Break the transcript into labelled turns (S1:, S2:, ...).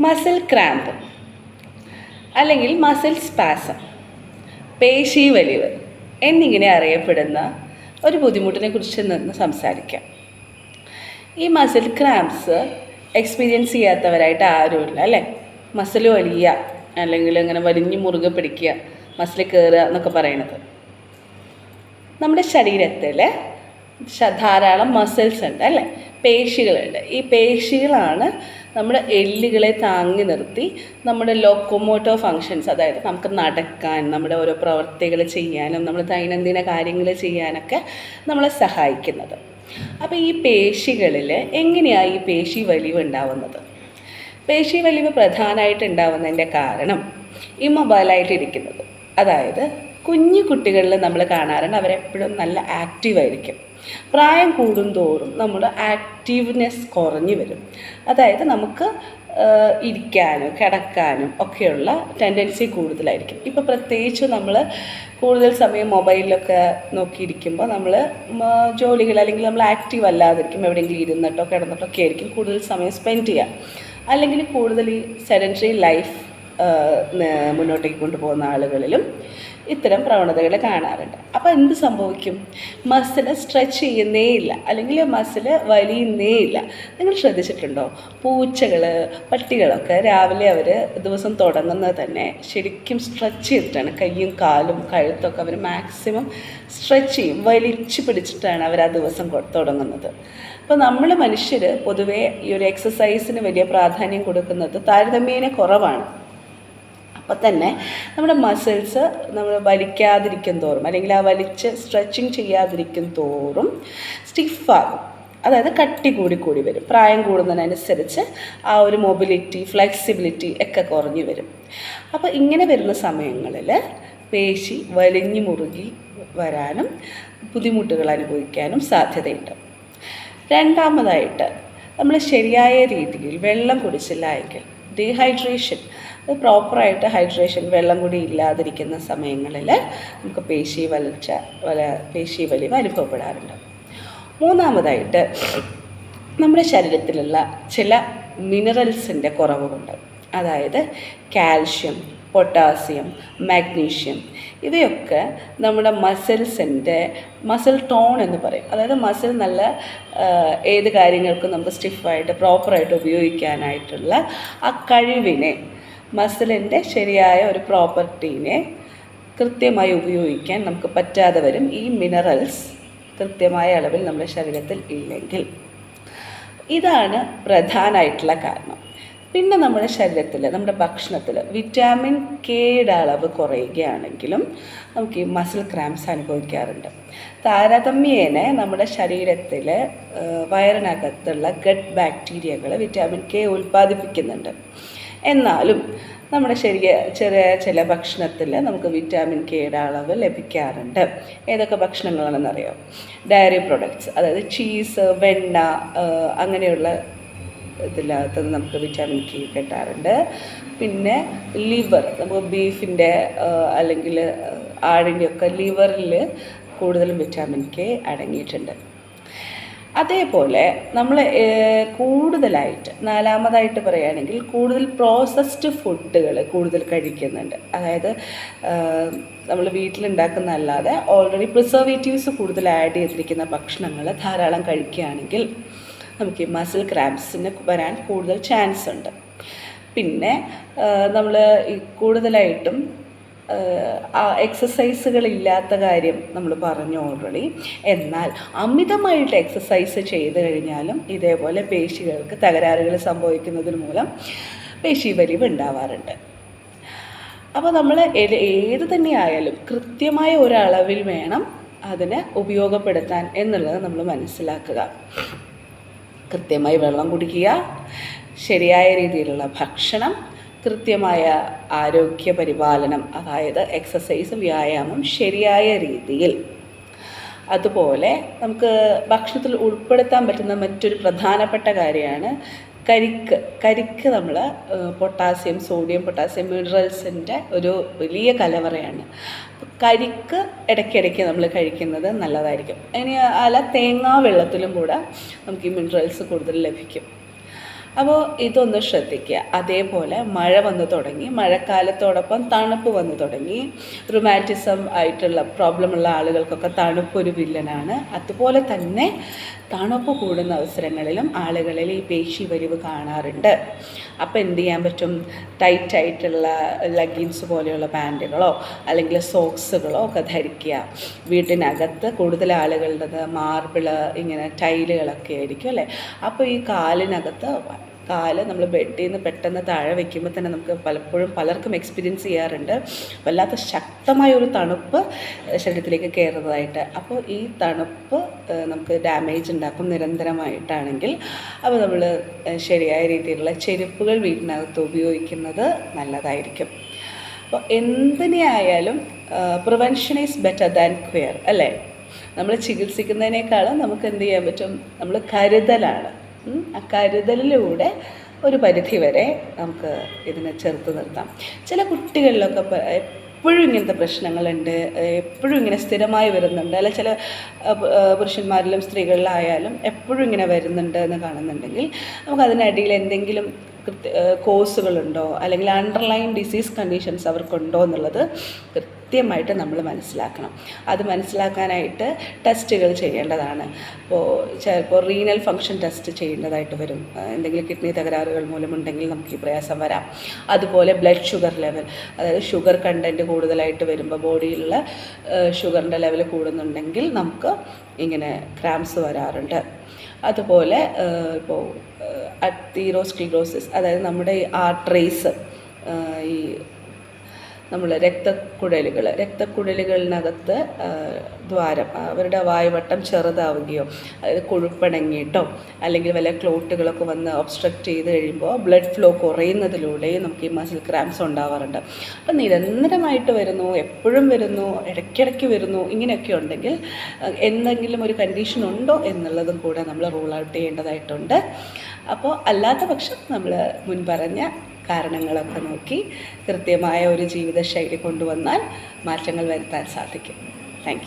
S1: Muscle cramp അല്ലെങ്കിൽ muscle spasm പേശി വലിവ് എന്നിങ്ങനെ അറിയപ്പെടുന്ന ഒരു ബുദ്ധിമുട്ടിനെ കുറിച്ച് നിന്ന് സംസാരിക്കാം. ഈ മസിൽ ക്രാമ്പ്സ് എക്സ്പീരിയൻസ് ചെയ്യാത്തവരായിട്ട് ആരുമില്ല അല്ലേ? മസിൽ വലിയ അല്ലെങ്കിൽ ഇങ്ങനെ വലിഞ്ഞു മുറുകെ പിടിക്കുക മസിൽ കയറുക എന്നൊക്കെ പറയുന്നത്. നമ്മുടെ ശരീരത്തിൽ ധാരാളം മസിൽസ് ഉണ്ട് അല്ലേ? പേശികളുണ്ട്. ഈ പേശികളാണ് നമ്മുടെ എല്ലുകളെ താങ്ങി നിർത്തി നമ്മുടെ ലോക്കോമോട്ടോ ഫങ്ഷൻസ് അതായത് നമുക്ക് നടക്കാൻ നമ്മുടെ ഓരോ പ്രവർത്തികൾ ചെയ്യാനും നമ്മുടെ ദൈനംദിന കാര്യങ്ങൾ ചെയ്യാനൊക്കെ നമ്മളെ സഹായിക്കുന്നത്. അപ്പോൾ ഈ പേശികളിൽ എങ്ങനെയാണ് ഈ പേശി വലിവ് ഉണ്ടാവുന്നത്? പേശി വലിവ് പ്രധാനമായിട്ട് ഉണ്ടാവുന്നതിന്റെ കാരണം ഇമ്മൊബൈലായിട്ട് ഇരിക്കുന്നത്. അതായത് കുഞ്ഞു കുട്ടികളിൽ നമ്മൾ കാണാറുണ്ട് അവരെപ്പോഴും നല്ല ആക്റ്റീവായിരിക്കും പ്രായം കൂടുന്തോറും നമ്മുടെ ആക്റ്റീവ്നെസ് കുറഞ്ഞു വരും. അതായത് നമുക്ക് ഇരിക്കാനും കിടക്കാനും ഒക്കെയുള്ള ടെൻഡൻസി കൂടുതലായിരിക്കും. ഇപ്പോൾ പ്രത്യേകിച്ച് നമ്മൾ കൂടുതൽ സമയം മൊബൈലിലൊക്കെ നോക്കിയിരിക്കുമ്പോൾ നമ്മൾ ജോലികൾ അല്ലെങ്കിൽ നമ്മൾ ആക്റ്റീവ് അല്ലാതിരിക്കും എവിടെയെങ്കിലും ഇരുന്നിട്ടോ കിടന്നിട്ടോ ഒക്കെ ആയിരിക്കും കൂടുതൽ സമയം സ്പെൻഡ് ചെയ്യുക. അല്ലെങ്കിൽ കൂടുതൽ ഈ സെഡന്ററി ലൈഫ് മുന്നോട്ടേക്ക് കൊണ്ടുപോകുന്ന ആളുകളിലും ഇത്തരം പ്രവണതകൾ കാണാറുണ്ട്. അപ്പോൾ എന്ത് സംഭവിക്കും? മസിൽ സ്ട്രെച്ച് ചെയ്യുന്നേ ഇല്ല. അല്ലെങ്കിൽ മസിൽ വലിയുന്നേ ഇല്ല. നിങ്ങൾ ശ്രദ്ധിച്ചിട്ടുണ്ടോ? പൂച്ചകൾ പട്ടികളൊക്കെ രാവിലെ അവർ ദിവസം തുടങ്ങുന്നത് തന്നെ ശരിക്കും സ്ട്രെച്ച് ചെയ്തിട്ടാണ്. കയ്യും കാലും കഴുത്തൊക്കെ അവർ മാക്സിമം സ്ട്രെച്ച് ചെയ്യും. വലിച്ചു പിടിച്ചിട്ടാണ് അവർ ആ ദിവസം തുടങ്ങുന്നത്. അപ്പോൾ നമ്മൾ മനുഷ്യർ പൊതുവേ ഈ ഒരു എക്സസൈസിന് വലിയ പ്രാധാന്യം കൊടുക്കുന്നത് താരതമ്യേന കുറവാണ്. അപ്പോൾ തന്നെ നമ്മുടെ മസിൽസ് നമ്മൾ വലിക്കാതിരിക്കും തോറും അല്ലെങ്കിൽ ആ വലിച്ച് സ്ട്രെച്ചിങ് ചെയ്യാതിരിക്കും തോറും സ്റ്റിഫാകും അതായത് കട്ടി കൂടി കൂടി വരും. പ്രായം കൂടുന്നതിനനുസരിച്ച് ആ ഒരു മൊബിലിറ്റി ഫ്ലെക്സിബിലിറ്റി ഒക്കെ കുറഞ്ഞു വരും. അപ്പോൾ ഇങ്ങനെ വരുന്ന സമയങ്ങളിൽ പേശി വലിഞ്ഞു മുറുകി വരാനും ബുദ്ധിമുട്ടുകൾ അനുഭവിക്കാനും സാധ്യതയുണ്ട്. രണ്ടാമതായിട്ട് നമ്മൾ ശരിയായ രീതിയിൽ വെള്ളം കുടിച്ചില്ല എങ്കിൽ ഡീഹൈഡ്രേഷൻ അത് പ്രോപ്പറായിട്ട് ഹൈഡ്രേഷൻ വെള്ളം കൂടി ഇല്ലാതിരിക്കുന്ന സമയങ്ങളിൽ നമുക്ക് പേശി വലിച്ച വല പേശി വലിവ് അനുഭവപ്പെടാറുണ്ട്. മൂന്നാമതായിട്ട് നമ്മുടെ ശരീരത്തിലുള്ള ചില മിനറൽസിന്റെ കുറവ് കൊണ്ട് അതായത് കാൽഷ്യം പൊട്ടാസ്യം മാഗ്നീഷ്യം ഇവയൊക്കെ നമ്മുടെ മസിൽസിന്റെ മസിൽ ടോൺ എന്ന് പറയും. അതായത് മസിൽ നല്ല ഏത് കാര്യങ്ങൾക്കും നമുക്ക് സ്റ്റിഫായിട്ട് പ്രോപ്പറായിട്ട് ഉപയോഗിക്കാനായിട്ടുള്ള ആ കഴിവിനെ മസിലിന്റെ ശരിയായ ഒരു പ്രോപ്പർട്ടീനെ കൃത്യമായി ഉപയോഗിക്കാൻ നമുക്ക് പറ്റാതെ വരും ഈ മിനറൽസ് കൃത്യമായ അളവിൽ നമ്മുടെ ശരീരത്തിൽ ഇല്ലെങ്കിൽ. ഇതാണ് പ്രധാനമായിട്ടുള്ള കാരണം. പിന്നെ നമ്മുടെ ശരീരത്തിൽ നമ്മുടെ ഭക്ഷണത്തിൽ വിറ്റാമിൻ കെയുടെ അളവ് കുറയുകയാണെങ്കിലും നമുക്ക് ഈ മസിൽ ക്രാംസ് അനുഭവിക്കാറുണ്ട്. താരതമ്യേന നമ്മുടെ ശരീരത്തിൽ വയറിനകത്തുള്ള ഗട്ട് ബാക്ടീരിയകൾ വിറ്റാമിൻ കെ ഉൽപ്പാദിപ്പിക്കുന്നുണ്ട്. എന്നാലും നമ്മുടെ ശരീര ചെറിയ ചില ഭക്ഷണത്തിൽ നമുക്ക് വിറ്റാമിൻ കെയുടെ അളവ് ലഭിക്കാറുണ്ട്. ഏതൊക്കെ ഭക്ഷണങ്ങളാണെന്നറിയോ? ഡയറി പ്രൊഡക്ട്സ് അതായത് ചീസ് വെണ്ണ അങ്ങനെയുള്ള ഇതിനകത്ത് നമുക്ക് വിറ്റാമിൻ കെ കിട്ടാറുണ്ട്. പിന്നെ ലിവർ നമുക്ക് ബീഫിന്റെ അല്ലെങ്കിൽ ആടിന്റെയൊക്കെ ലിവറിൽ കൂടുതലും വിറ്റാമിൻ കെ അടങ്ങിയിട്ടുണ്ട്. അതേപോലെ നമ്മൾ കൂടുതലായിട്ട് നാലാമതായിട്ട് പറയുകയാണെങ്കിൽ കൂടുതൽ പ്രോസസ്ഡ് ഫുഡുകൾ കൂടുതൽ കഴിക്കുന്നുണ്ട്. അതായത് നമ്മൾ വീട്ടിലുണ്ടാക്കുന്ന അല്ലാതെ ഓൾറെഡി പ്രിസർവേറ്റീവ്സ് കൂടുതൽ ആഡ് ചെയ്തിരിക്കുന്ന ഭക്ഷണങ്ങൾ ധാരാളം കഴിക്കുകയാണെങ്കിൽ നമുക്ക് ഈ മസിൽ ക്രാംസിന് വരാൻ കൂടുതൽ ചാൻസ് ഉണ്ട്. പിന്നെ നമ്മൾ കൂടുതലായിട്ടും എക്സസൈസുകൾ ഇല്ലാത്ത കാര്യം നമ്മൾ പറഞ്ഞു ഓൾറെഡി എന്നാൽ അമിതമായിട്ട് എക്സസൈസ് ചെയ്ത് കഴിഞ്ഞാലും ഇതേപോലെ പേശികൾക്ക് തകരാറുകൾ സംഭവിക്കുന്നതിന് മൂലം പേശി വലിവ് ഉണ്ടാവാറുണ്ട്. അപ്പോൾ നമ്മൾ ഏത് തന്നെ ആയാലും കൃത്യമായ ഒരളവിൽ വേണം അതിനെ ഉപയോഗപ്പെടുത്താൻ എന്നുള്ളത് നമ്മൾ മനസ്സിലാക്കുക. കൃത്യമായി വെള്ളം കുടിക്കുക ശരിയായ രീതിയിലുള്ള ഭക്ഷണം കൃത്യമായ ആരോഗ്യ പരിപാലനം അതായത് എക്സസൈസ് വ്യായാമം ശരിയായ രീതിയിൽ. അതുപോലെ നമുക്ക് ഭക്ഷണത്തിൽ ഉൾപ്പെടുത്താൻ പറ്റുന്ന മറ്റൊരു പ്രധാനപ്പെട്ട കാര്യമാണ് കരിക്ക്. കരിക്ക് നമ്മൾ പൊട്ടാസ്യം സോഡിയം പൊട്ടാസ്യം മിനറൽസിന്റെ ഒരു വലിയ കലവറയാണ്. കരിക്ക് ഇടയ്ക്കിടയ്ക്ക് നമ്മൾ കഴിക്കുന്നത് നല്ലതായിരിക്കും. ഇനി അല്ല തേങ്ങാ വെള്ളത്തിലും കൂടെ നമുക്ക് ഈ മിനറൽസ് കൂടുതൽ ലഭിക്കും. അപ്പോൾ ഇതൊന്ന് ശ്രദ്ധിക്കുക. അതേപോലെ മഴ വന്നു തുടങ്ങി മഴക്കാലത്തോടൊപ്പം തണുപ്പ് വന്നു തുടങ്ങി. റുമാറ്റിസം ആയിട്ടുള്ള പ്രോബ്ലമുള്ള ആളുകൾക്കൊക്കെ തണുപ്പ് ഒരു വില്ലനാണ് അതുപോലെ തന്നെ തണുപ്പ് കൂടുന്ന അവസരങ്ങളിലും ആളുകളിൽ ഈ പേശി വരിവ് കാണാറുണ്ട്. അപ്പോൾ എന്ത് ചെയ്യാൻ പറ്റും? ടൈറ്റ് ആയിട്ടുള്ള ലഗിൻസ് പോലെയുള്ള പാന്റുകളോ അല്ലെങ്കിൽ സോക്സുകളോ ഒക്കെ ധരിക്കുക. വീട്ടിനകത്ത് കൂടുതൽ ആളുകളുടേത് മാർബിൾ ഇങ്ങനെ ടൈലുകളൊക്കെ ആയിരിക്കും അല്ലേ? അപ്പോൾ ഈ കാലിനകത്ത് കാൽ നമ്മൾ ബെഡിൽ നിന്ന് പെട്ടെന്ന് താഴെ വെക്കുമ്പോൾ തന്നെ നമുക്ക് പലപ്പോഴും പലർക്കും എക്സ്പീരിയൻസ് ചെയ്യാറുണ്ട്. വല്ലാത്ത ശക്തമായ ഒരു തണുപ്പ് ശരീരത്തിലേക്ക് കയറുന്നതായിട്ട് അപ്പോൾ ഈ തണുപ്പ് നമുക്ക് ഡാമേജ് ഉണ്ടാക്കും നിരന്തരമായിട്ടാണെങ്കിൽ. അപ്പോൾ നമ്മൾ ശരിയായ രീതിയിലുള്ള ചെരുപ്പുകൾ വീട്ടിനകത്ത് ഉപയോഗിക്കുന്നത് നല്ലതായിരിക്കും. അപ്പോൾ എന്തിനെ ആയാലും prevention is better than cure അല്ലേ? നമ്മൾ ചികിത്സിക്കുന്നതിനേക്കാളും നമുക്ക് എന്ത് ചെയ്യാൻ പറ്റും? നമ്മൾ കരുതലാണ്. ആ കരുതലിലൂടെ ഒരു പരിധി വരെ നമുക്ക് ഇതിനെ ചെറുത്ത് നിർത്താം. ചില കുട്ടികളിലൊക്കെ എപ്പോഴും ഇങ്ങനത്തെ പ്രശ്നങ്ങളുണ്ട്. എപ്പോഴും ഇങ്ങനെ സ്ഥിരമായി വരുന്നുണ്ട്. അല്ല ചില പുരുഷന്മാരിലും സ്ത്രീകളിലായാലും എപ്പോഴും ഇങ്ങനെ വരുന്നുണ്ട് എന്ന് കാണുന്നുണ്ടെങ്കിൽ നമുക്ക് അതിനടിയിൽ എന്തെങ്കിലും കോഴ്സുകളുണ്ടോ? അല്ലെങ്കിൽ അണ്ടർലൈൻ ഡിസീസ് കണ്ടീഷൻസ് അവർക്കുണ്ടോ എന്നുള്ളത് കൃത്യമായിട്ട് നമ്മൾ മനസ്സിലാക്കണം. അത് മനസ്സിലാക്കാനായിട്ട് ടെസ്റ്റുകൾ ചെയ്യേണ്ടതാണ്. ഇപ്പോൾ ചിലപ്പോൾ റീനൽ ഫങ്ഷൻ ടെസ്റ്റ് ചെയ്യേണ്ടതായിട്ട് വരും. എന്തെങ്കിലും കിഡ്നി തകരാറുകൾ മൂലമുണ്ടെങ്കിൽ നമുക്ക് ഈ പ്രയാസം വരാം. അതുപോലെ ബ്ലഡ് ഷുഗർ ലെവൽ അതായത് ഷുഗർ കണ്ടന്റ് കൂടുതലായിട്ട് വരുമ്പോൾ ബോഡിയിലുള്ള ഷുഗറിന്റെ ലെവൽ കൂടുന്നുണ്ടെങ്കിൽ നമുക്ക് ഇങ്ങനെ ക്രാംസ് വരാറുണ്ട്. അതുപോലെ ഇപ്പോൾ അത്തീറോസ്ക്ലിറോസിസ് അതായത് നമ്മുടെ ഈ ആർട്രേസ് ഈ നമ്മൾ രക്തക്കുഴലുകൾ രക്തക്കുഴലുകളിനകത്ത് ദ്വാരം അവരുടെ വായുവട്ടം ചെറുതാവുകയോ അതായത് കൊഴുപ്പണങ്ങിയിട്ടോ അല്ലെങ്കിൽ വല്ല ക്ലോട്ടുകളൊക്കെ വന്ന് ഒബ്സ്ട്രക്റ്റ് ചെയ്ത് കഴിയുമ്പോൾ ബ്ലഡ് ഫ്ലോ കുറയുന്നതിലൂടെയും നമുക്ക് ഈ മസിൽ ക്രാംസ് ഉണ്ടാവാറുണ്ട്. അപ്പം നിരന്തരമായിട്ട് വരുന്നു എപ്പോഴും വരുന്നു ഇടയ്ക്കിടയ്ക്ക് വരുന്നു ഇങ്ങനെയൊക്കെ ഉണ്ടെങ്കിൽ എന്തെങ്കിലും ഒരു കണ്ടീഷൻ ഉണ്ടോ എന്നുള്ളതും കൂടെ നമ്മൾ റൂൾ ഔട്ട് ചെയ്യേണ്ടതായിട്ടുണ്ട്. അപ്പോൾ അല്ലാത്ത പക്ഷം നമ്മൾ മുൻപറഞ്ഞ കാരണങ്ങളൊക്കെ നോക്കി കൃത്യമായ ഒരു ജീവിതശൈലി കൊണ്ടുവന്നാൽ മാറ്റങ്ങൾ വരുത്താൻ സാധിക്കും. താങ്ക്